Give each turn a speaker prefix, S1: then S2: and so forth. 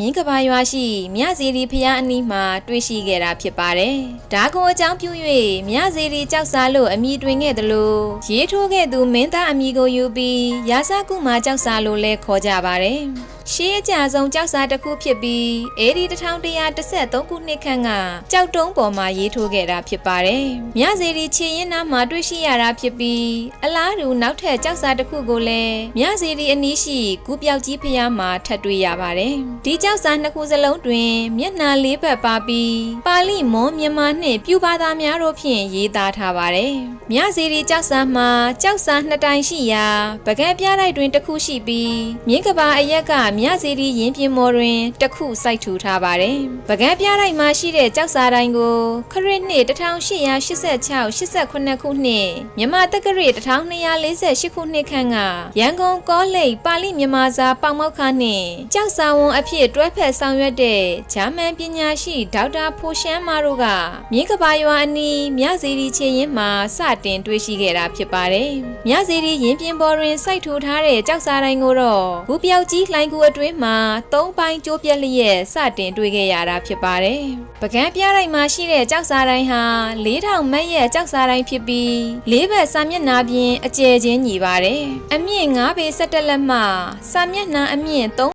S1: မြင်းကဘာရွာရှိမြစီရီဖျားအနီးမှာတွေ့ရှိခဲ့တာဖြစ်ပါတယ်။ဒါကိုအကြောင်းပြု၍မြစီရီကြောက်စားလို့အမိတွင်ခဲ့တယ်လို့ရေးထိုးခဲ့သူမင်းသားအမိကိုယူပြီးရာဇကုမာကြောက်စားလို့လဲခေါ်ကြပါတယ်။ ရှေးအကြဆုံးကြောက်စားတစ်ခုဖြစ်ပြီးအေဒီ1113ခုနှစ်ခန့်ကကြောက်တုံးပေါ်မှာရေးထိုးခဲ့တာဖြစ်ပါတယ်။မြစီရီခြေရင်နာမှာတွေ့ရှိရတာဖြစ်ပြီးအလားတူနောက်ထပ်ကြောက်စားတစ်ခုကိုလည်းမြစီရီအနီးရှိကူပြောက်ကြီးဖျားမှာထပ်တွေ့ရပါတယ်။ဒီကြောက်စားနှစ်ခုစလုံးတွင်မျက်နှာလေးဘက်ပါပြီးပါဠိမွန်မြန်မာနှင့်ပြူပါသားများတို့ဖြင့်ရေးသားထားပါတယ်။မြစီရီကြောက်စားမှာကြောက်စားနှစ်တိုင်ရှိရာပကံပြားတိုက်တွင်တစ်ခုရှိပြီးမြင်းကဘာအရက်ကမြစီရီရင်ပြင်မော်တွင်တစ်ခုစိုက်ထူထားပါတယ်။ပကံပြားတိုက်မှာရှိတဲ့ကြောက်စားတိုင်းကိုခရစ်နှစ်1886 88ခုနှစ်မြန်မာတက္ကရာ1248ခုနှစ်ခန့်ကရန်ကုန်ကောလိပ်ပါဠိမြန်မာစာပေါင်မောက်ခနှင့်ကြောက်စာဝန်အဖြစ်တွဲဖက်ဆောင်ရွက်တဲ့ဂျာမန်ပညာရှိဒေါက်တာဖိုရှမ်းမာတို့ကမြင်းကဘာရွာအနီးမြစီရီချေရင်မှာစတင်တွေ့ရှိခဲ့တာဖြစ်ပါတယ်။မြစီရီရင်ပြင်ပေါ်တွင်စိုက်ထူထားတဲ့ကြောက်စာတိုင်းကိုတော့ဘူပြောက်ကြီးလှိုင်းကူအတွင်းမှာသုံးပိုင်းကျိုးပြက်လျက်စတင်တွေ့ခဲ့ရတာဖြစ်ပါတယ်။ပကံပြားတိုင်းမှာရှိတဲ့ကြောက်စာတိုင်းဟာ4000မက်ရဲ့ကြောက်စာတိုင်းဖြစ်ပြီးလေးဘက်စာမျက်နှာပြင်အကျယ်ချင်းညီပါတယ်။အမြင့်9ပေ17လက်မှစာမျက်နှာအမြင့်3